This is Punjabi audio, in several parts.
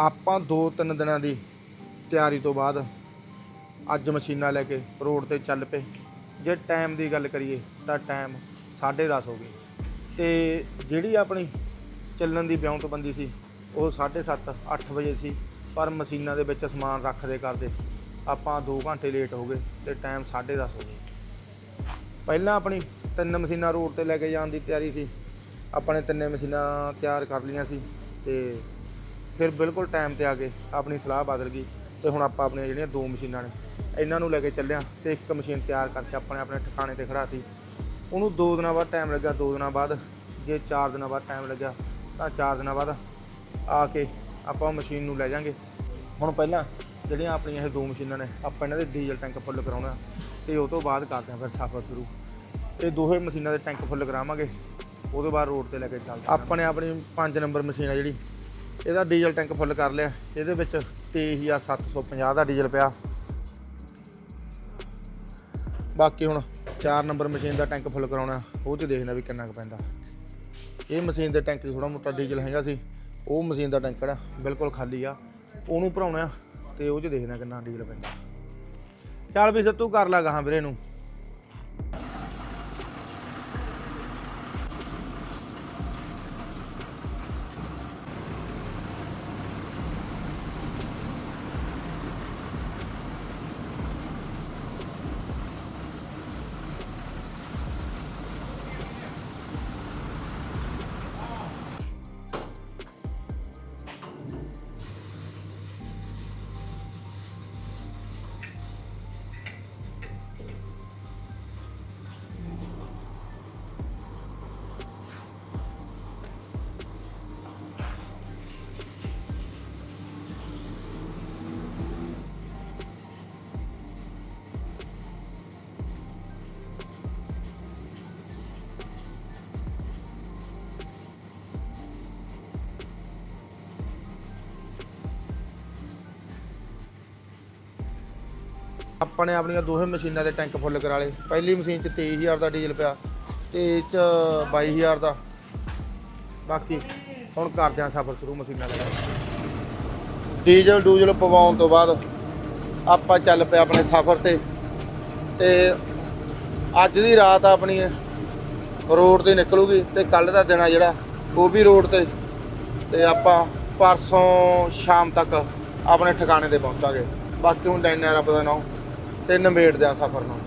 ਆਪਾਂ 2-3 ਦਿਨਾਂ ਦੀ ਤਿਆਰੀ ਤੋਂ ਬਾਅਦ ਅੱਜ ਮਸ਼ੀਨਾਂ ਲੈ ਕੇ ਰੋਡ ਤੇ ਚੱਲ ਪਏ। ਜੇ ਟਾਈਮ ਦੀ ਗੱਲ ਕਰੀਏ ਤਾਂ ਟਾਈਮ 10:30 ਹੋ ਗਏ। ਤੇ ਜਿਹੜੀ ਆਪਣੀ ਚੱਲਣ ਦੀ ਬਿਉਂਤਬੰਦੀ ਸੀ, ਉਹ 7:30 8 ਵਜੇ ਸੀ। ਪਰ ਮਸ਼ੀਨਾਂ ਦੇ ਵਿੱਚ ਸਮਾਨ ਰੱਖਦੇ ਕਰਦੇ ਆਪਾਂ 2 ਘੰਟੇ ਲੇਟ ਹੋ ਗਏ ਤੇ ਟਾਈਮ 10:30 ਹੋ ਗਏ। ਪਹਿਲਾਂ ਆਪਣੀ ਤਿੰਨ ਮਸ਼ੀਨਾਂ ਰੋਡ ਤੇ ਲੈ ਕੇ ਜਾਣ ਦੀ ਤਿਆਰੀ ਸੀ। ਆਪਾਂ ਨੇ ਤਿੰਨੇ ਮਸ਼ੀਨਾਂ ਤਿਆਰ ਕਰ ਲਈਆਂ ਸੀ ਤੇ ਫਿਰ ਬਿਲਕੁਲ ਟਾਈਮ ਤੇ ਆ ਕੇ ਆਪਣੀ ਸਲਾਹ ਬਦਲ ਗਈ ਤੇ ਹੁਣ ਆਪਾਂ ਆਪਣੀਆਂ ਜਿਹੜੀਆਂ ਦੋ ਮਸ਼ੀਨਾਂ ਨੇ, ਇਹਨਾਂ ਨੂੰ ਲੈ ਕੇ ਚੱਲਿਆ ਤੇ ਇੱਕ ਮਸ਼ੀਨ ਤਿਆਰ ਕਰਕੇ ਆਪਣੇ ਆਪਣੇ ਠਿਕਾਣੇ ਤੇ ਖੜਾਤੀ ਉਹਨੂੰ 2 ਦਿਨਾਂ ਬਾਅਦ ਟਾਈਮ ਲੱਗਾ 2 ਦਿਨਾਂ ਬਾਅਦ, ਜੇ 4 ਦਿਨਾਂ ਬਾਅਦ ਟਾਈਮ ਲੱਗਿਆ ਤਾਂ 4 ਦਿਨਾਂ ਬਾਅਦ ਆ ਕੇ ਆਪਾਂ ਉਹ ਮਸ਼ੀਨ ਨੂੰ ਲੈ ਜਾਾਂਗੇ ਹੁਣ ਪਹਿਲਾਂ ਜਿਹੜੀਆਂ ਆਪਣੀਆਂ ਇਹ ਦੋ ਮਸ਼ੀਨਾਂ ਨੇ, ਆਪਾਂ ਇਹਨਾਂ ਦੇ ਡੀਜ਼ਲ ਟੈਂਕ ਫੁੱਲ ਕਰਾਉਣਾ ਤੇ ਉਹ ਤੋਂ ਬਾਅਦ ਕਰਦੇ ਹਾਂ ਫਿਰ ਸਫ਼ਰ ਸ਼ੁਰੂ ਇਹ ਦੋਹੇ ਮਸ਼ੀਨਾਂ ਦੇ ਟੈਂਕ ਫੁੱਲ ਕਰਾਵਾਂਗੇ। ਉਹਦੇ ਬਾਅਦ ਰੋਡ ਤੇ ਲੈ ਕੇ ਚੱਲਦੇ ਆਪਣੇ ਆਪਣੀ 5 ਨੰਬਰ ਮਸ਼ੀਨ ਆ ਜਿਹੜੀ। ਇਹਦਾ ਡੀਜ਼ਲ ਟੈਂਕ ਫੁੱਲ ਕਰ ਲਿਆ। ਇਹਦੇ ਵਿੱਚ 23750 ਦਾ ਡੀਜ਼ਲ ਪਿਆ। ਬਾਕੀ ਹੁਣ 4 ਨੰਬਰ ਮਸ਼ੀਨ ਦਾ ਟੈਂਕ ਫੁੱਲ ਕਰਾਉਣਾ। ਉਹ 'ਚ ਦੇਖਣਾ ਵੀ ਕਿੰਨਾ ਕੁ ਪੈਂਦਾ। ਇਹ ਮਸ਼ੀਨ ਦੇ ਟੈਂਕ 'ਚ ਥੋੜਾ ਮੋਟਾ ਡੀਜ਼ਲ ਹੈਗਾ ਸੀ। ਉਹ ਮਸ਼ੀਨ ਦਾ ਟੈਂਕਰ ਜਿਹੜਾ ਬਿਲਕੁਲ ਖਾਲੀ ਆ। ਉਹਨੂੰ ਭਰਾਉਣਾ ਤੇ ਉਹ 'ਚ ਦੇਖਣਾ ਕਿੰਨਾ ਡੀਜ਼ਲ ਪੈਂਦਾ। ਚੱਲ ਵੀ ਸੱਤੂ ਕਰ ਲਾਗਾ ਹਾਂ ਵੀਰੇ ਨੂੰ। ਆਪਾਂ ਨੇ ਆਪਣੀਆਂ ਦੋਹੇ ਮਸ਼ੀਨਾਂ ਦੇ ਟੈਂਕ ਫੁੱਲ ਕਰਾ ਲਏ। ਪਹਿਲੀ ਮਸ਼ੀਨ 'ਚ 23000 ਦਾ ਡੀਜ਼ਲ ਪਿਆ, ਤੇ ਇਹ 'ਚ 22000 ਦਾ। ਬਾਕੀ ਹੁਣ ਕਰਦੇ ਆਂ ਸਫ਼ਰ ਸ਼ੁਰੂ ਮਸ਼ੀਨਾਂ ਦਾ। ਡੀਜ਼ਲ ਡੂਜ਼ਲ ਪਵਾਉਣ ਤੋਂ ਬਾਅਦ ਆਪਾਂ ਚੱਲ ਪਏ ਆਪਣੇ ਸਫ਼ਰ ਤੇ। ਤੇ ਅੱਜ ਦੀ ਰਾਤ ਆਪਣੀ ਰੋਡ ਤੇ ਨਿਕਲੂਗੀ, ਤੇ ਕੱਲ ਦਾ ਦਿਨ ਆ ਜਿਹੜਾ, ਉਹ ਵੀ ਰੋਡ ਤੇ। ਤੇ ਆਪਾਂ ਪਰਸੋਂ ਸ਼ਾਮ ਤੱਕ ਆਪਣੇ ਠਿਕਾਣੇ ਤੇ ਪਹੁੰਚਾਂਗੇ। ਬਾਕੀ ਹੁਣ ਡੈਨ ਰੱਬ ਦਾ ਨਾਮ। ਤੇ ਨਿਬੇੜਦੇ ਆ ਸਫ਼ਰ ਨੂੰ।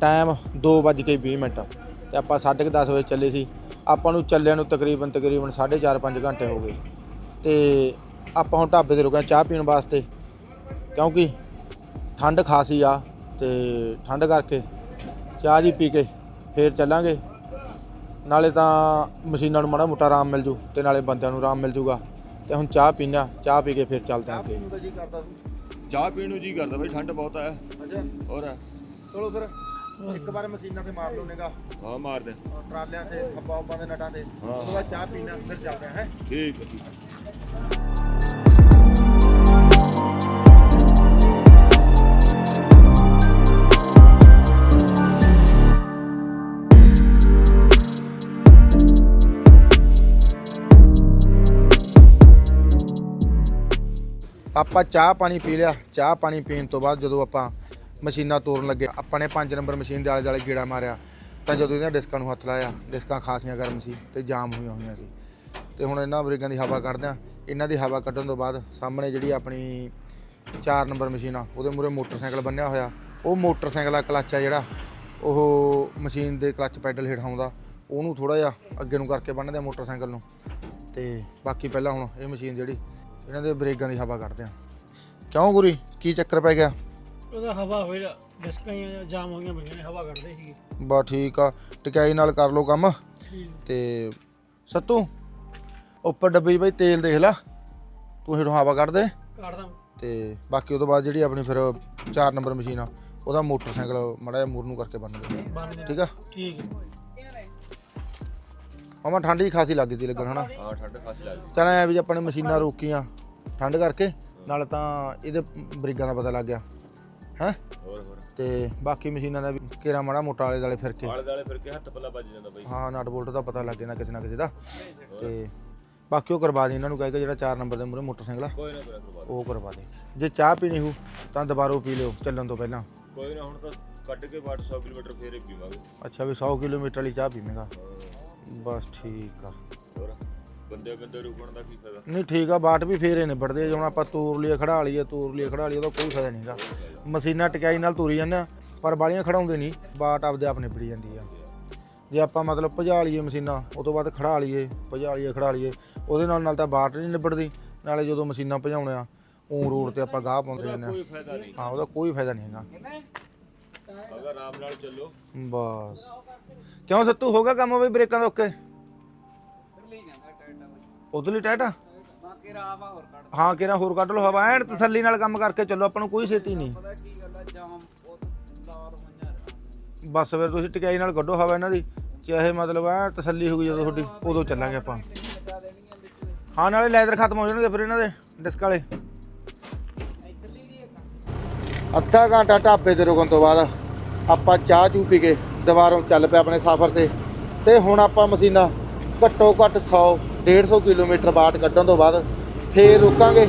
ਟਾਈਮ 2:20 ਮਿੰਟ ਤੇ ਆਪਾਂ 10:30 ਵਜੇ ਚੱਲੇ ਸੀ। ਆਪਾਂ ਨੂੰ ਚੱਲਿਆਂ ਨੂੰ ਤਕਰੀਬਨ ਤਕਰੀਬਨ 4.5 5 ਘੰਟੇ ਹੋ ਗਏ। ਤੇ ਆਪਾਂ ਹੁਣ ਢਾਬੇ ਤੇ ਰੁਕੇ ਚਾਹ ਪੀਣ ਵਾਸਤੇ ਕਿਉਂਕਿ ਠੰਡ ਖਾਸੀ ਆ ਤੇ ਠੰਡ ਕਰਕੇ ਚਾਹ ਜੀ ਪੀ ਕੇ ਫੇਰ ਚੱਲਾਂਗੇ। ਨਾਲੇ ਤਾਂ ਮਸ਼ੀਨਾਂ ਨੂੰ ਮਾੜਾ ਮੋਟਾ ਆਰਾਮ ਮਿਲ ਜੂ ਤੇ ਨਾਲੇ ਬੰਦਿਆਂ ਨੂੰ ਆਰਾਮ ਮਿਲ ਜੂਗਾ। ਤੇ ਹੁਣ ਚਾਹ ਪੀਣਾ ਚਾਹ ਪੀ ਕੇ ਫੇਰ ਚੱਲਦੇ ਆਂ ਅੱਗੇ। ਚਾਹ ਪੀਣ ਨੂੰ ਜੀ ਕਰਦਾ ਬਈ ਠੰਡ ਬਹੁਤ ਹੈ ਅੱਛਾ। ਹੋਰ? ਚਲੋ ਫਿਰ ਇੱਕ ਵਾਰ ਮਸ਼ੀਨਾਂ ਤੇ ਮਾਰ ਲਓ ਨਿਗਾ ਹਾਂ ਮਾਰ ਦੇ। ਟਰਾਲਿਆਂ ਤੇ ਖੱਪਾ ਉੱਪਾਂ ਦੇ ਨਟਾਂ ਤੇ। ਹਾਂ। ਉਸ ਤੋਂ ਬਾਅਦ ਚਾਹ ਪੀਣਾ ਫਿਰ ਚੱਲਦੇ ਹਾਂ ਹੈਂ। ਠੀਕ ਹੈ। ਆਪਾਂ ਚਾਹ ਪਾਣੀ ਪੀ ਲਿਆ। ਚਾਹ ਪਾਣੀ ਪੀਣ ਤੋਂ ਬਾਅਦ ਜਦੋਂ ਆਪਾਂ ਮਸ਼ੀਨਾਂ ਤੋੜਨ ਲੱਗੇ, ਆਪਾਂ ਨੇ 5 ਨੰਬਰ ਮਸ਼ੀਨ ਦੇ ਆਲੇ ਦੁਆਲੇ ਗੇੜਾ ਮਾਰਿਆ, ਤਾਂ ਜਦੋਂ ਇਹਨਾਂ ਡਿਸਕਾਂ ਨੂੰ ਹੱਥ ਲਾਇਆ, ਡਿਸਕਾਂ ਖਾਸੀਆਂ ਗਰਮ ਸੀ ਤੇ ਜਾਮ ਹੋਈਆਂ ਹੋਈਆਂ ਸੀ। ਤੇ ਹੁਣ ਇਹਨਾਂ ਬ੍ਰੇਕਾਂ ਦੀ ਹਵਾ ਕੱਢਦੇ ਆ ਇਹਨਾਂ ਦੀ ਹਵਾ ਕੱਢਣ ਤੋਂ ਬਾਅਦ ਸਾਹਮਣੇ ਜਿਹੜੀ ਆਪਣੀ 4 ਨੰਬਰ ਮਸ਼ੀਨ ਆ, ਉਹਦੇ ਮੂਰੇ ਮੋਟਰਸਾਈਕਲ ਬੰਨਿਆ ਹੋਇਆ। ਉਹ ਮੋਟਰਸਾਈਕਲ ਦਾ ਕਲੱਚ ਆ ਜਿਹੜਾ, ਉਹ ਮਸ਼ੀਨ ਦੇ ਕਲੱਚ ਪੈਡਲ ਹੇਠਾਉਂਦਾ ਉਹਨੂੰ ਥੋੜਾ ਜਿਹਾ ਅੱਗੇ ਨੂੰ ਕਰਕੇ ਬੰਨ੍ਹਦੇ ਆ ਮੋਟਰਸਾਈਕਲ ਨੂੰ। ਤੇ ਬਾਕੀ ਪਹਿਲਾਂ ਹੁਣ ਇਹ ਮਸ਼ੀਨ ਜਿਹੜੀ ਇਹਨਾਂ ਦੇ ਬ੍ਰੇਕਾਂ ਦੀ ਹਵਾ ਕੱਢਦੇ ਆ। ਕਿਉਂ ਗੁਰੀ? ਕੀ ਚੱਕਰ ਪੈ ਗਿਆ? ਉਹਦਾ ਹਵਾ ਹੋਇਆ ਡਿਸਕਾਂ ਹੀ ਜਾਮ ਹੋ ਗਈਆਂ ਪਈਆਂ ਨੇ ਹਵਾ ਕੱਢਦੇ ਸੀ ਬਾ ਠੀਕ ਆ ਟਿਕਾਈ ਨਾਲ ਕਰ ਲੋ ਕੰਮ। ਤੇ ਸੱਤੂ ਉੱਪਰ ਡੱਬੇ 'ਚ ਬਈ ਤੇਲ ਦੇਖ ਲੈ। ਤੂੰ ਹੇਠੋਂ ਹਵਾ ਕੱਢ ਦੇ। ਕੱਢਦਾ। ਤੇ ਬਾਕੀ ਉਹ ਤੋਂ ਬਾਅਦ ਜਿਹੜੀ ਆਪਣੀ ਫਿਰ 4 ਨੰਬਰ ਮਸ਼ੀਨ ਆ ਉਹਦਾ ਮੋਟਰਸਾਈਕਲ ਮੜਾ ਮੂਰ ਨੂੰ ਕਰਕੇ ਬੰਨ ਦੇ। ਬੰਨ ਦੇ। ਠੀਕ ਆ? ਠੀਕ। ਹੈ ਮਾਮਾ ਠੰਡ ਹੀ ਖਾਸੀ ਲੱਗੀ ਤੀ ਲੱਗਣ ਹਨਾ? ਹਾਂ ਠੰਡ ਖਾਸੀ ਲੱਗਦੀ ਚੱਲ ਐ ਵੀ ਜੇ ਆਪਾਂ ਨੇ ਮਸ਼ੀਨਾਂ ਰੋਕੀਆਂ ਠੰਡ ਕਰਕੇ ਨਾਲ ਤਾਂ ਇਹਦੇ ਬਰੀਗਾਂ ਦਾ ਪਤਾ ਲੱਗ ਗਿਆ। ਹੈ? ਹੋਰ ਹੋਰ। ਤੇ ਬਾਕੀ ਮਸ਼ੀਨਾਂ ਦਾ ਵੀ ਕੇਰਾ ਮਾੜਾ ਮੋਟਾ ਆਲੇ ਦਾਲੇ ਫਿਰ ਕੇ। ਆਲੇ ਦਾਲੇ ਫਿਰ ਕੇ ਹੱਥ ਪੱਲਾ ਵੱਜ ਜਾਂਦਾ ਬਾਈ। ਹਾਂ ਨਟ ਬੋਲਟ ਦਾ ਪਤਾ ਲੱਗ ਜਾਂਦਾ ਕਿਸੇ ਨਾ ਕਿਸੇ ਦਾ। ਤੇ ਬਾਕੀ ਉਹ ਕਰਵਾ ਦੇ ਇਹਨਾਂ ਨੂੰ ਕਹੇਗਾ ਜਿਹੜਾ 4 ਨੰਬਰ ਦੇ ਮੂਰੇ ਮੋਟਰਸਾਈਕਲ ਆ। ਕੋਈ ਨਾ ਕਰਵਾ ਉਹ ਕਰਵਾ ਦੇ। ਜੇ ਚਾਹ ਪੀਣੀ ਹੋ ਤਾਂ ਦੁਬਾਰੋ ਪੀ ਲਿਓ ਚੱਲਣ ਤੋਂ ਪਹਿਲਾਂ। ਕੋਈ ਨਾ ਹੁਣ ਤਾਂ ਕੱਢ ਕੇ 800 ਕਿਲੋਮੀਟਰ ਫੇਰ ਪੀਵਾਂਗੇ। ਅੱਛਾ ਵੀ 100 ਕਿਲੋਮੀਟਰ ਵਾਲੀ ਚਾਹ ਪੀਵੇਂਗਾ। ਬਸ ਠੀਕ ਆ। ਹੋਰ? ਬੰਦੇ ਬੰਦੇ ਰੁਕਣ ਦਾ ਕੀ ਫਾਇਦਾ? ਨਹੀਂ ਠੀਕ ਆ ਬਾਟ ਵੀ ਫੇਰੇ ਨਿਬੜਦੇ ਆ, ਹੁਣ ਆਪਾਂ ਤੋਰ ਲਈਏ ਖੜਾ ਲਈਏ ਤੋਰ ਲਈਏ ਖੜਾ ਲਈਏ ਉਹਦਾ ਕੋਈ ਫਾਇਦਾ ਨਹੀਂਗਾ ਮਸ਼ੀਨਾਂ ਟਿਕਾਈ ਨਾਲ ਤੁਰੀ ਜਾਂਦੇ ਆ ਪਰ ਬਾਲੀਆਂ ਖੜਾਉਂਦੇ ਨਹੀਂ ਬਾਟ ਆਪਦੇ ਆਪ ਨਿਬੜੀ ਜਾਂਦੀ ਆ। ਜੇ ਆਪਾਂ ਮਤਲਬ ਭਜਾ ਲਈਏ ਮਸ਼ੀਨਾਂ ਉਹ ਤੋਂ ਬਾਅਦ ਖੜਾ ਲਈਏ ਭਜਾ ਲਈਏ ਖੜਾ ਲਈਏ ਉਹਦੇ ਨਾਲ ਨਾਲ ਤਾਂ ਬਾਟ ਨਹੀਂ ਨਿਬੜਦੀ ਨਾਲੇ ਜਦੋਂ ਮਸ਼ੀਨਾਂ ਭਜਾਉਣੇ ਆ ਉਹ ਰੋਡ ਤੇ ਆਪਾਂ ਗਾਹ ਪਾਉਂਦੇ ਜਾਂਦੇ ਆ। ਹਾਂ ਉਹਦਾ ਕੋਈ ਫਾਇਦਾ ਨਹੀਂ ਹੈਗਾ। ਅਗਰ ਆਰਾਮ ਨਾਲ ਚੱਲੋ। ਬਸ। ਕਿਉਂ ਸੱਤੂ ਹੋ ਗਿਆ ਕੰਮ ਬਈ ਬ੍ਰੇਕਾਂ ਦਾ ਓਕੇ? ਉਧਰਲੀ ਟਾਈਟ ਆ ਹਾਂ ਕਿਹੜਾ ਹੋਰ ਕੱਢ ਲਓ। ਹਵਾ ਐਨ ਤਸੱਲੀ ਨਾਲ ਕੰਮ ਕਰਕੇ ਚੱਲੋ ਆਪਾਂ ਨੂੰ ਕੋਈ ਛੇਤੀ ਨਹੀਂ। ਬਸ ਫਿਰ ਤੁਸੀਂ ਟਿਕਾਈ ਨਾਲ ਕੱਢੋ ਹਵਾ ਇਹਨਾਂ ਦੀ ਚਾਹੇ ਮਤਲਬ ਐ ਤਸੱਲੀ ਹੋ ਗਈ ਜਦੋਂ ਤੁਹਾਡੀ ਉਦੋਂ ਚੱਲਾਂਗੇ ਆਪਾਂ। ਹਾਂ ਨਾਲੇ ਲੈਦਰ ਖਤਮ ਹੋ ਜਾਣਗੇ ਫਿਰ ਇਹਨਾਂ ਦੇ ਡਿਸਕ ਵਾਲੇ। ਅੱਧਾ ਘੰਟਾ ਢਾਬੇ ਤੇ ਰੁਕਣ ਤੋਂ ਬਾਅਦ। ਆਪਾਂ ਚਾਹ ਚੂ ਪੀ ਕੇ ਦੁਬਾਰੋਂ ਚੱਲ ਪਿਆ ਆਪਣੇ ਸਫ਼ਰ ਤੇ। ਤੇ ਹੁਣ ਆਪਾਂ ਮਸ਼ੀਨਾ ਘੱਟੋ ਘੱਟ 100 150 ਕਿਲੋਮੀਟਰ ਬਾਟ ਕੱਢਣ ਤੋਂ ਬਾਅਦ ਫੇਰ ਰੁਕਾਂਗੇ।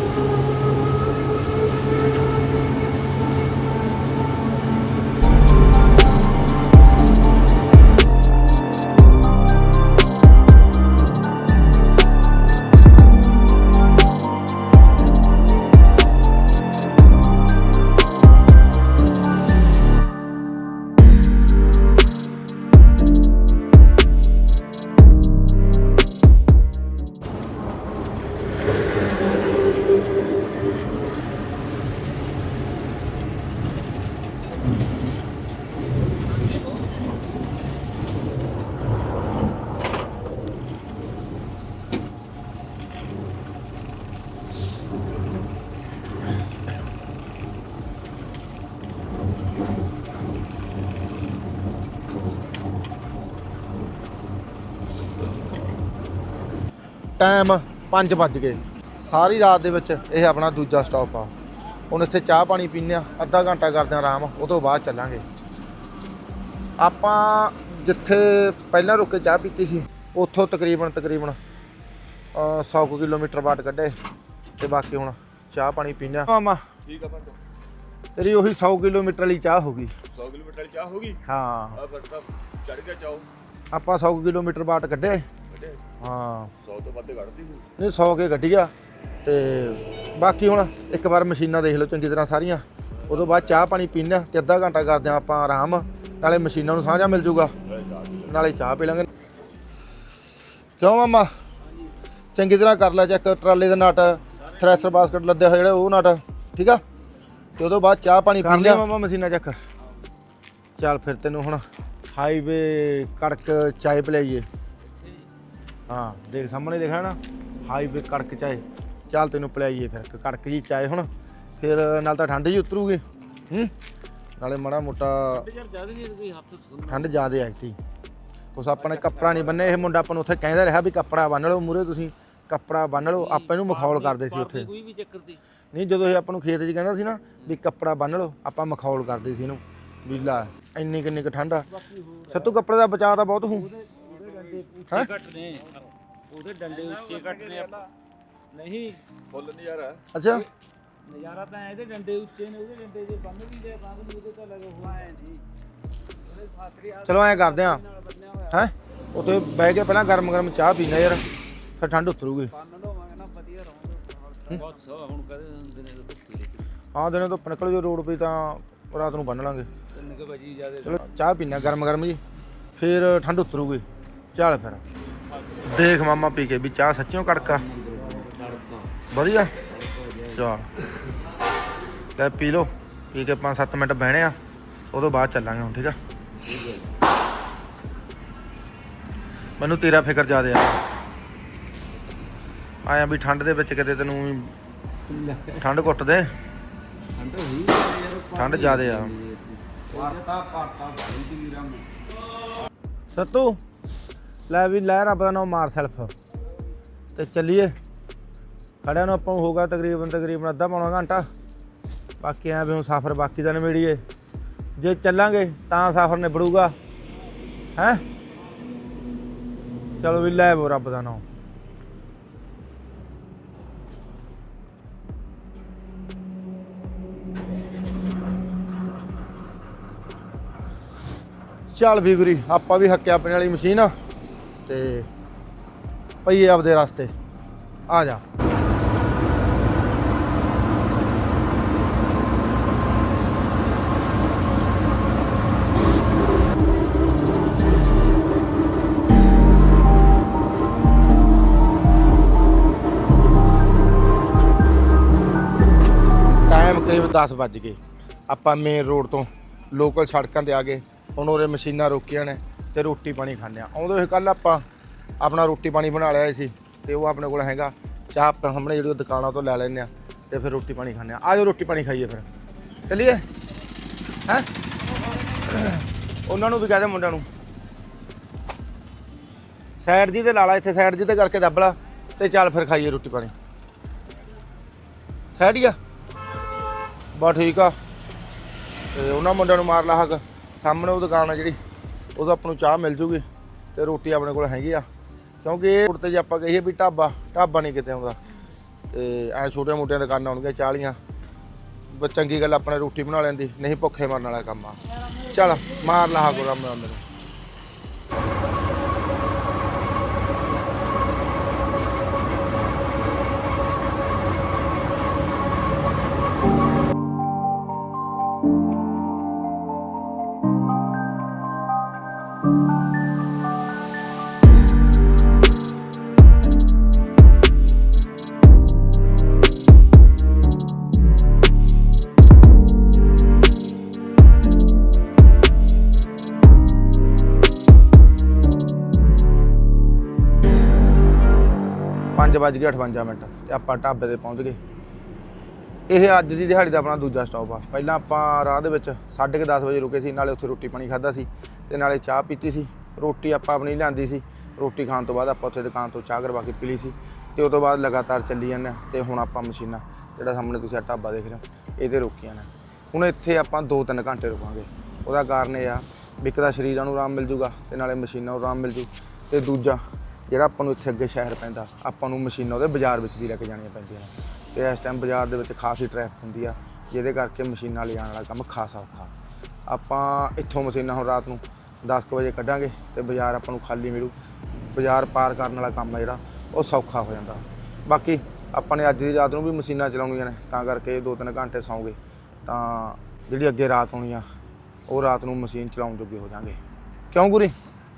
ਟਾਈਮ 5 ਵੱਜ ਗਏ। ਸਾਰੀ ਰਾਤ ਦੇ ਵਿੱਚ ਇਹ ਆਪਣਾ ਦੂਜਾ ਸਟਾਪ ਆ। ਹੁਣ ਇੱਥੇ ਚਾਹ ਪਾਣੀ ਪੀਂਦੇ ਆ ਅੱਧਾ ਘੰਟਾ ਕਰਦੇ ਆ ਆਰਾਮ ਉਹ ਤੋਂ ਬਾਅਦ ਚੱਲਾਂਗੇ। ਆਪਾਂ ਜਿੱਥੇ ਪਹਿਲਾਂ ਰੁਕ ਕੇ ਚਾਹ ਪੀਤੀ ਸੀ ਉੱਥੋਂ ਤਕਰੀਬਨ ਤਕਰੀਬਨ ਅ, 100 ਕੁ ਕਿਲੋਮੀਟਰ ਬਾਟ ਕੱਢੇ ਤੇ ਬਾਕੀ ਹੁਣ ਚਾਹ ਪਾਣੀ ਆ ਮਾਮਾ। ਠੀਕ ਆ ਬੰਦ ਤੇਰੀ ਉਹੀ 100 ਕਿਲੋਮੀਟਰ ਵਾਲੀ ਚਾਹ ਹੋ ਗਈ। 100 ਕਿਲੋਮੀਟਰ ਵਾਲੀ ਚਾਹ ਹੋ ਗਈ? ਹਾਂ। ਚੜ ਗਿਆ ਚਾਓ ਆਪਾਂ 100 ਕਿਲੋਮੀਟਰ ਬਾਟ ਕੱਢੇ। ਹਾਂ। 100 ਤੋਂ ਵੱਧ ਕੱਢਦੀ ਸੀ। ਨਹੀਂ 100 ਕੇ ਗੱਡੀ ਆ। ਤੇ ਬਾਕੀ ਹੁਣ ਇੱਕ ਵਾਰ ਮਸ਼ੀਨਾਂ ਦੇਖ ਲਓ ਚੰਗੀ ਤਰ੍ਹਾਂ ਸਾਰੀਆਂ। ਉਦੋਂ ਬਾਅਦ ਚਾਹ ਪਾਣੀ ਪੀਣਾ ਤੇ ਅੱਧਾ ਘੰਟਾ ਕਰਦੇ ਆ ਆਪਾਂ ਆਰਾਮ। ਨਾਲੇ ਮਸ਼ੀਨਾਂ ਨੂੰ ਸਾਂਝਾ ਮਿਲ ਜੂਗਾ। ਨਾਲੇ ਚਾਹ ਪੀ ਚਾਹ ਲਾਂਗੇ। ਕਿਉਂ ਮਾਮਾ? ਚੰਗੀ ਤਰ੍ਹਾਂ ਕਰ ਲੈ ਚੈੱਕ ਟਰਾਲੇ ਦਾ ਨਟ ਥ੍ਰੈਸ਼ਰ ਬਾਸਕਟ ਲੱਦਿਆ ਹੋਇਆ ਜਿਹੜਾ ਉਹ ਨਟ ਠੀਕ ਆ? ਤੇ ਉਦੋਂ ਬਾਅਦ ਚਾਹ ਪਾਣੀ ਪੀ ਲਿਆ ਮਾਮਾ ਮਸ਼ੀਨਾਂ ਚੱਕ। ਚੱਲ ਫਿਰ ਤੈਨੂੰ ਹੁਣ ਹਾਈਵੇ ਕੜਕ ਚਾय ਪਿਲਾਈਏ। ਹਾਂ ਦੇਖ ਸਾਹਮਣੇ ਦੇਖਿਆ ਨਾ ਹਾਈਵੇ ਕੜਕ ਚਾय ਚੱਲ ਤੈਨੂੰ ਪਿਲਾਈਏ ਫਿਰ ਕੜਕ ਜੀ ਚਾय ਹੁਣ ਫਿਰ ਨਾਲ ਤਾਂ ਠੰਡ ਜੀ ਉਤਰੂਗੀ ਹੂੰ? ਨਾਲੇ ਮਾੜਾ ਮੋਟਾ ਠੰਡ ਜ਼ਿਆਦੇ ਆਈ ਤੀ ਉਸ ਆਪਾਂ ਨੇ ਕੱਪੜਾ ਨਹੀਂ ਬੰਨਿਆ ਇਹ ਮੁੰਡਾ ਆਪਾਂ ਨੂੰ ਉੱਥੇ ਕਹਿੰਦਾ ਰਿਹਾ ਵੀ ਕੱਪੜਾ ਬੰਨ ਲਓ ਮੂਰੇ ਤੁਸੀਂ ਕੱਪੜਾ ਬੰਨ ਲਓ ਆਪਾਂ ਇਹਨੂੰ ਮਖੌਲ ਕਰਦੇ ਸੀ ਉੱਥੇ। ਕੋਈ ਵੀ ਚੱਕਰ ਦੀ ਨਹੀਂ ਜਦੋਂ ਇਹ ਆਪਾਂ ਨੂੰ ਖੇਤ 'ਚ ਕਹਿੰਦਾ ਸੀ ਨਾ ਵੀ ਕੱਪੜਾ ਬੰਨ ਲਓ ਆਪਾਂ ਮਖੌਲ ਕਰਦੇ ਸੀ ਇਹਨੂੰ ਵੀ ਲੈ ਇੰਨੀ ਕਿੰਨੀ ਕੁ ਠੰਡ ਆ। ਸੱਤੂ ਕੱਪੜੇ ਦਾ ਬਚਾਅ ਤਾਂ ਬਹੁਤ ਹੂੰ। ਉਹਦੇ ਡੰਡੇ ਉੱਚੇ ਘੱਟ ਨੇ। ਉਹਦੇ ਡੰਡੇ ਉੱਚੇ ਘੱਟ ਨੇ ਨਹੀਂ ਫੁੱਲ ਨਜ਼ਾਰਾ। ਅੱਛਾ। ਨਜ਼ਾਰਾ ਤਾਂ ਇਹਦੇ ਡੰਡੇ ਉੱਚੇ ਨੇ ਉਹਦੇ ਡੰਡੇ ਜੇ ਬੰਨ ਵੀ ਜੇ ਬੰਨ ਵੀ ਉਹਦੇ ਤਾਂ ਲੱਗੇ ਹੋਆ ਐ ਜੀ ਉਹਦੇ ਸਾਤਰੀ ਆ ਚਲੋ ਐਂ ਕਰਦੇ ਆ। ਹੈ? ਉੱਥੇ ਬਹਿ ਕੇ ਪਹਿਲਾਂ ਗਰਮ ਗਰਮ ਚਾਹ ਪੀਣਾ ਯਾਰ ਫਿਰ ਠੰਡ ਉਤਰੂਗੀ। ਬੰਨ ਲਵਾਂਗੇ ਨਾ ਵਧੀਆ ਰਹੋਗੇ। ਬਹੁਤ ਸੋ ਹੁਣ ਕਦੇ ਹੁੰਦੇ ਨੇ ਧੁੱਪ ਲੈ ਕੇ ਹਾਂ ਦਿਨੇ ਤੋਂ ਨਿਕਲ ਜੋ ਰੋਡ 'ਤੇ ਤਾਂ ਰਾਤ ਨੂੰ ਬੰਨ ਲਾਂਗੇ। ਚਲੋ ਚਾਹ ਪੀਣਾ ਗਰਮ ਗਰਮ ਜੀ ਫਿਰ ਠੰਡ ਉਤਰੂਗੀ। ਚੱਲ ਫਿਰ। ਦੇਖ ਮਾਮਾ ਪੀ ਕੇ ਵੀ ਚਾਹ ਸੱਚਿਓ ਕੜਕਾ। ਵਧੀਆ। ਚਲ। ਲੈ ਪੀ ਲੋ ਪੀ ਕੇ 5-7 ਮਿੰਟ ਬਹਿਣੇ ਆ। ਉਦੋਂ ਬਾਅਦ ਚੱਲਾਂਗੇ ਹੁਣ, ਠੀਕ ਆ? ਮੈਨੂੰ ਤੇਰਾ ਫਿਕਰ ਜ਼ਿਆਦਾ ਆ। ਆਇਆ ਵੀ ਠੰਡ ਦੇ ਵਿੱਚ ਕਿਤੇ ਤੈਨੂੰ ਠੰਡ ਘੁੱਟ ਦੇ। ਠੰਡ ਹੋਈ ਠੰਡ ਜ਼ਿਆਦੇ ਆ। ਪਰਤਾ ਪਰਤਾ ਭਾਈ ਦੀ ਵੀਰਾਂ ਸੱਤੂ, ਲੈ ਵੀ ਲੈ ਰੱਬ ਦਾ ਨਾਮ ਮਾਰ ਸੈਲਫ। ਤੇ ਚੱਲੀਏ। ਖੜਿਆਂ ਨੂੰ ਆਪਾਂ ਨੂੰ ਹੋਗਾ ਤਕਰੀਬਨ ਤਕਰੀਬਨ ਅੱਧਾ ਪੌਣਾ ਘੰਟਾ। ਬਾਕੀ ਐ ਵੀ ਹੁਣ ਸਫ਼ਰ ਬਾਕੀ ਦਾ ਨਿਬੜੀਏ। ਜੇ ਚੱਲਾਂਗੇ ਤਾਂ ਸਫ਼ਰ ਨਿਬੜੂਗਾ। ਹੈ? ਚਲੋ ਵੀ ਲੈ ਬੋ ਰੱਬ ਦਾ ਨਾਮ। ਚੱਲ ਵੀ ਗੁਰੀ, ਆਪਾਂ ਵੀ ਹੱਕਿਆ ਆਪਣੇ ਵਾਲੀ ਮਸ਼ੀਨ ਤੇ ਪਈਏ ਆਪਦੇ ਰਸਤੇ। ਆ ਜਾ। 10 ਵੱਜ ਗਏ। ਆਪਾਂ ਮੇਨ ਰੋਡ ਤੋਂ ਲੋਕਲ ਸੜਕਾਂ ਤੇ ਆ ਗਏ। ਹੁਣ ਉਰੇ ਮਸ਼ੀਨਾਂ ਰੋਕੀਆਂ ਨੇ ਤੇ ਰੋਟੀ ਪਾਣੀ ਖਾਂਦੇ ਆ। ਆਉਂਦੇ ਹੋਏ ਕੱਲ ਆਪਾਂ ਆਪਣਾ ਰੋਟੀ ਪਾਣੀ ਬਣਾ ਲਿਆ ਸੀ ਤੇ ਉਹ ਆਪਣੇ ਕੋਲ ਹੈਗਾ। ਚਾਹ ਆਪਾਂ ਸਾਹਮਣੇ ਜਿਹੜੀ ਉਹ ਦੁਕਾਨਾਂ ਤੋਂ ਲੈ ਲੈਂਦੇ ਆ ਤੇ ਫਿਰ ਰੋਟੀ ਪਾਣੀ ਖਾਂਦੇ ਆ। ਆਜੋ ਰੋਟੀ ਪਾਣੀ ਖਾਈਏ ਫਿਰ। ਚੱਲੀਏ? ਹੈ? ਉਹਨਾਂ ਨੂੰ ਵੀ ਕਹਦੇ ਮੁੰਡਿਆਂ ਨੂੰ। ਸਾਈਡ ਜੀ ਤੇ ਲਾ ਲਾ ਇੱਥੇ ਸਾਈਡ ਜੀ ਤੇ ਕਰਕੇ ਦੱਬਲਾ ਤੇ ਚੱਲ ਫਿਰ ਖਾਈਏ ਰੋਟੀ ਪਾਣੀ। ਸਾਈਡ ਹੀ ਆ। ਬਸ ਠੀਕ ਆ। ਤੇ ਉਹਨਾਂ ਮੁੰਡਿਆਂ ਨੂੰ ਮਾਰ ਲਾ ਹੱਕ। ਸਾਹਮਣੇ ਉਹ ਦੁਕਾਨ ਆ ਜਿਹੜੀ, ਉਦੋਂ ਆਪਾਂ ਨੂੰ ਚਾਹ ਮਿਲ ਜੂਗੀ ਤੇ ਰੋਟੀ ਆਪਣੇ ਕੋਲ ਹੈਗੀ ਆ। ਕਿਉਂਕਿ ਇਹ ਰੋਡ ਤੇ ਜੇ ਆਪਾਂ ਕਹੀਏ ਵੀ ਢਾਬਾ ਢਾਬਾ ਨਹੀਂ ਕਿਤੇ ਆਉਂਦਾ। ਤੇ ਐ ਛੋਟੀਆਂ ਮੋਟੀਆਂ ਦੁਕਾਨਾਂ ਆਉਣਗੀਆਂ ਚਾਲੀਆਂ। ਬਸ ਚੰਗੀ ਗੱਲ ਆਪਣੇ ਰੋਟੀ ਬਣਾ ਲੈਂਦੀ, ਨਹੀਂ ਭੁੱਖੇ ਮਰਨ ਵਾਲਾ ਕੰਮ ਆ। ਚੱਲ, ਮਾਰ ਲਾ ਹੱਕ ਰਾਮ ਮੈਨੂੰ ਗਏ 58 ਮਿੰਟ ਤੇ ਆਪਾਂ ਢਾਬੇ ਤੇ ਪਹੁੰਚ ਗਏ। ਇਹ ਅੱਜ ਦੀ ਦਿਹਾੜੀ ਦਾ ਆਪਣਾ ਦੂਜਾ ਸਟਾਪ ਆ। ਪਹਿਲਾਂ ਆਪਾਂ ਰਾਹ ਦੇ ਵਿੱਚ 10:30 ਵਜੇ ਰੁਕੇ ਸੀ, ਨਾਲੇ ਉੱਥੇ ਰੋਟੀ ਪਾਣੀ ਖਾਦਾ ਸੀ ਤੇ ਨਾਲੇ ਚਾਹ ਪੀਤੀ ਸੀ। ਰੋਟੀ ਆਪਾਂ ਆਪਣੀ ਲਿਆਂਦੀ ਸੀ। ਰੋਟੀ ਖਾਣ ਤੋਂ ਬਾਅਦ ਆਪਾਂ ਉੱਥੇ ਦੁਕਾਨ ਤੋਂ ਚਾਹ ਕਰਵਾ ਕੇ ਪੀ ਲਈ ਸੀ ਤੇ ਉਸ ਤੋਂ ਬਾਅਦ ਲਗਾਤਾਰ ਚੱਲੀ ਜਾਂਦੇ ਹਾਂ ਤੇ ਹੁਣ ਆਪਾਂ ਮਸ਼ੀਨਾਂ, ਜਿਹੜਾ ਸਾਹਮਣੇ ਤੁਸੀਂ ਆਹ ਢਾਬਾ ਦੇਖ ਰਹੇ ਹੋ, ਇਹਦੇ ਰੋਕੀਆਂ ਨੇ। ਹੁਣ ਇੱਥੇ ਆਪਾਂ 2-3 ਘੰਟੇ ਰੁਕਾਂਗੇ। ਉਹਦਾ ਕਾਰਨ ਇਹ ਆ ਵੀ ਇੱਕ ਤਾਂ ਸਰੀਰਾਂ ਨੂੰ ਆਰਾਮ ਮਿਲ ਜੂਗਾ ਤੇ ਨਾਲੇ ਮਸ਼ੀਨਾਂ ਨੂੰ ਆਰਾਮ ਮਿਲ ਜੂ ਤੇ ਦੂਜਾ ਜਿਹੜਾ ਆਪਾਂ ਨੂੰ ਇੱਥੇ ਅੱਗੇ ਸ਼ਹਿਰ ਪੈਂਦਾ ਆਪਾਂ ਨੂੰ ਮਸ਼ੀਨਾਂ ਉਹਦੇ ਬਾਜ਼ਾਰ ਵਿੱਚ ਵੀ ਲੈ ਕੇ ਜਾਣੀਆਂ ਪੈਂਦੀਆਂ ਨੇ। ਤੇ ਇਸ ਟਾਈਮ ਬਾਜ਼ਾਰ ਦੇ ਵਿੱਚ ਖਾਸੀ ਟ੍ਰੈਫਿਕ ਹੁੰਦੀ ਆ ਜਿਹਦੇ ਕਰਕੇ ਮਸ਼ੀਨਾਂ ਲਿਜਾਣ ਵਾਲਾ ਕੰਮ ਖਾਸਾ ਔਖਾ। ਆਪਾਂ ਇੱਥੋਂ ਮਸ਼ੀਨਾਂ ਹੁਣ ਰਾਤ ਨੂੰ 10 ਕੁ ਵਜੇ ਕੱਢਾਂਗੇ ਤੇ ਬਾਜ਼ਾਰ ਆਪਾਂ ਨੂੰ ਖਾਲੀ ਮਿਲੂ। ਬਾਜ਼ਾਰ ਪਾਰ ਕਰਨ ਵਾਲਾ ਕੰਮ ਆ ਜਿਹੜਾ ਉਹ ਸੌਖਾ ਹੋ ਜਾਂਦਾ। ਬਾਕੀ ਆਪਾਂ ਨੇ ਅੱਜ ਦੀ ਰਾਤ ਨੂੰ ਵੀ ਮਸ਼ੀਨਾਂ ਚਲਾਉਣੀਆਂ ਨੇ ਤਾਂ ਕਰਕੇ 2-3 ਘੰਟੇ ਸੌਂਗੇ ਤਾਂ ਜਿਹੜੀ ਅੱਗੇ ਰਾਤ ਹੋਣੀ ਆ ਉਹ ਰਾਤ ਨੂੰ ਮਸ਼ੀਨ ਚਲਾਉਣ ਜੋਗੇ ਹੋ ਜਾਾਂਗੇ। ਕਿਉਂ ਗੁਰੀ?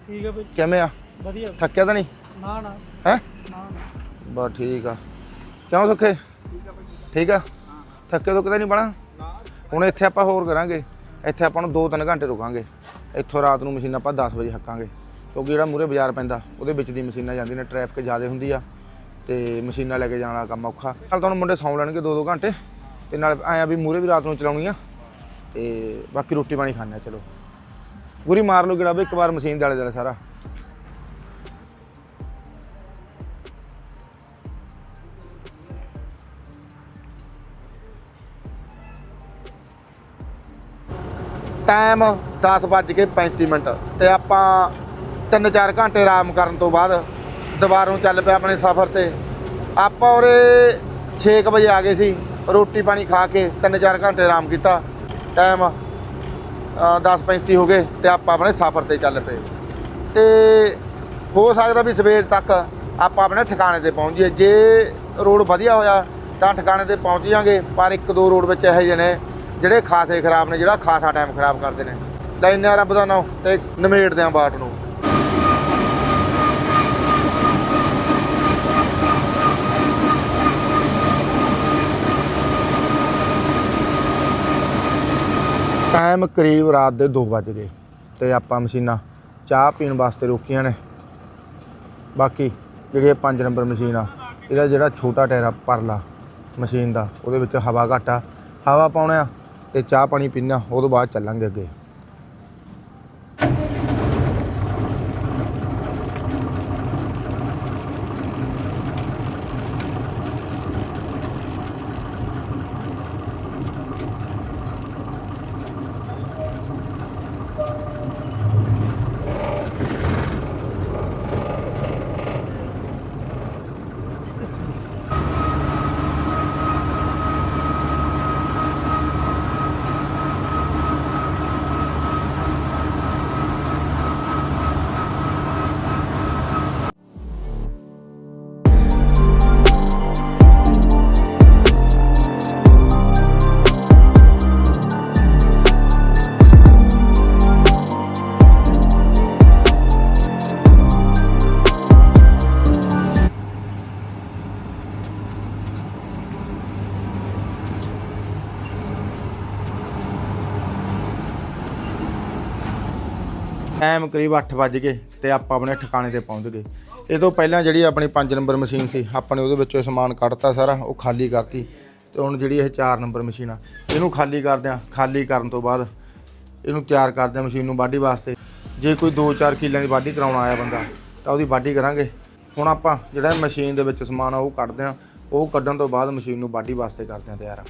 ਠੀਕ ਆ ਬਈ। ਕਿਵੇਂ ਆ? ਵਧੀਆ। ਥੱਕਿਆ ਤਾਂ ਨਹੀਂ? ਨਾ ਨਾ ਹੈ? ਠੀਕ ਆ। ਕਿਉਂ ਸੁੱਖੇ? ਠੀਕ ਆ? ਥੱਕੇ ਤੋਂ ਕਿਤੇ ਨਹੀਂ ਬਣਾ? ਹੁਣ ਇੱਥੇ ਆਪਾਂ ਹੋਰ ਕਰਾਂਗੇ। ਇੱਥੇ ਆਪਾਂ ਨੂੰ 2-3 ਘੰਟੇ ਰੁਕਾਂਗੇ। ਇੱਥੋਂ ਰਾਤ ਨੂੰ ਮਸ਼ੀਨਾਂ ਆਪਾਂ 10 ਵਜੇ ਹੱਕਾਂਗੇ। ਕਿਉਂਕਿ ਜਿਹੜਾ ਮੂਰੇ ਬਾਜ਼ਾਰ ਪੈਂਦਾ ਉਹਦੇ ਵਿੱਚ ਦੀ ਮਸ਼ੀਨਾਂ ਜਾਂਦੀਆਂ ਨੇ ਟ੍ਰੈਫਿਕ ਜ਼ਿਆਦਾ ਹੁੰਦੀ ਆ। ਤੇ ਮਸ਼ੀਨਾਂ ਲੈ ਕੇ ਜਾਣ ਵਾਲਾ ਕੰਮ ਔਖਾ। ਨਾਲ ਤੁਹਾਨੂੰ ਮੁੰਡੇ ਸੌਂ ਲੈਣਗੇ 2-2 ਘੰਟੇ। ਤੇ ਨਾਲ ਆਇਆ ਵੀ ਮੂਰੇ ਵੀ ਰਾਤ ਨੂੰ ਚਲਾਉਣੀ ਆ। ਤੇ ਬਾਕੀ ਰੋਟੀ ਪਾਣੀ ਖਾਣੇ ਚਲੋ। ਗੁਰੀ ਮਾਰ ਲਓ ਕਿਹੜਾ ਵੀ ਇੱਕ ਵਾਰ ਮਸ਼ੀਨ ਦੇ ਆਲੇ ਦੁਆਲੇ ਸਾਰਾ। ਟਾਈਮ 10 ਵੱਜ ਕੇ 35 ਮਿੰਟ ਤੇ ਆਪਾਂ 3-4 ਘੰਟੇ ਆਰਾਮ ਕਰਨ ਤੋਂ ਬਾਅਦ ਦੁਬਾਰਾ ਚੱਲ ਪਿਆ ਆਪਣੇ ਸਫ਼ਰ ਤੇ। ਆਪਾਂ ਉਰੇ 6 ਵਜੇ ਆ ਗਏ ਸੀ, ਰੋਟੀ ਪਾਣੀ ਖਾ ਕੇ 3-4 ਘੰਟੇ ਆਰਾਮ ਕੀਤਾ। ਟਾਈਮ 10:35 ਹੋ ਗਏ ਤੇ ਆਪਾਂ ਆਪਣੇ ਸਫ਼ਰ ਤੇ ਚੱਲ ਪਏ। ਤੇ ਹੋ ਸਕਦਾ ਵੀ ਸਵੇਰ ਤੱਕ ਆਪਾਂ ਆਪਣੇ ਠਿਕਾਣੇ ਤੇ ਪਹੁੰਚ ਜਾਈਏ। ਜੇ ਰੋਡ ਵਧੀਆ ਹੋਇਆ ਤਾਂ ਠਿਕਾਣੇ ਤੇ ਪਹੁੰਚ ਜਾਾਂਗੇ ਪਰ ਇੱਕ ਦੋ ਰੋਡ ਵਿੱਚ ਇਹੋ ਜਿਹੇ ਨੇ ਜਿਹੜੇ ਖਾਸੇ ਖਰਾਬ ਨੇ, ਜਿਹੜਾ ਖਾਸਾ ਟਾਈਮ ਖਰਾਬ ਕਰਦੇ ਨੇ। ਲੈ ਇੰਨਾ ਰੱਬ ਦਾ ਨਾਮ ਤੇ ਨਿਮੇੜਦੇ ਆਂ ਬਾਟ ਨੂੰ। ਟਾਈਮ ਕਰੀਬ ਰਾਤ ਦੇ 2 ਵਜ ਗਏ ਤੇ ਆਪਾਂ ਮਸ਼ੀਨਾਂ ਚਾਹ ਪੀਣ ਵਾਸਤੇ ਰੋਕੀਆਂ ਨੇ। ਬਾਕੀ ਜਿਹੜੀ ਇਹ 5 ਨੰਬਰ ਮਸ਼ੀਨ ਆ, ਇਹਦਾ ਜਿਹੜਾ ਛੋਟਾ ਟਾਇਰ ਆ, ਪਰਲਾ ਮਸ਼ੀਨ ਦਾ, ਉਹਦੇ ਵਿੱਚ ਹਵਾ ਘੱਟ ਆ। ਹਵਾ ਪਾਉਣਾ ਤੇ ਚਾਹ ਪਾਣੀ ਪੀਣਾ ਉਹ ਤੋਂ ਬਾਅਦ ਚੱਲਾਂਗੇ ਅੱਗੇ। ਟਾਈਮ ਕਰੀਬ 8 ਵੱਜ ਗਏ ਤੇ ਆਪਾਂ ਆਪਣੇ ਠਿਕਾਣੇ ਤੇ ਪਹੁੰਚ ਗਏ। ਇਹ ਤੋਂ ਪਹਿਲਾਂ ਜਿਹੜੀ ਆਪਣੀ 5 ਨੰਬਰ ਮਸ਼ੀਨ ਸੀ, ਆਪਾਂ ਨੇ ਉਹਦੇ ਵਿੱਚੋਂ ਸਮਾਨ ਕੱਢਤਾ ਸਾਰਾ, ਉਹ ਖਾਲੀ ਕਰਤੀ ਤੇ ਹੁਣ ਜਿਹੜੀ ਇਹ 4 ਨੰਬਰ ਮਸ਼ੀਨ ਆ, ਇਹਨੂੰ ਖਾਲੀ ਕਰਦੇ ਆ ਖਾਲੀ ਕਰਨ ਤੋਂ ਬਾਅਦ ਇਹਨੂੰ ਤਿਆਰ ਕਰਦੇ ਆ ਮਸ਼ੀਨ ਨੂੰ ਵਾਢੀ ਵਾਸਤੇ। ਜੇ ਕੋਈ 2-4 ਕਿੱਲਿਆਂ ਦੀ ਵਾਢੀ ਕਰਾਉਣ ਆਇਆ ਬੰਦਾ, ਤਾਂ ਉਹਦੀ ਵਾਢੀ ਕਰਾਂਗੇ। ਹੁਣ ਆਪਾਂ ਜਿਹੜਾ ਮਸ਼ੀਨ ਦੇ ਵਿੱਚ ਸਮਾਨ ਆ, ਉਹ ਕੱਢਦੇ ਆ ਉਹ ਕੱਢਣ ਤੋਂ ਬਾਅਦ ਮਸ਼ੀਨ ਨੂੰ ਵਾਢੀ ਵਾਸਤੇ ਕਰਦੇ ਆ ਤਿਆਰ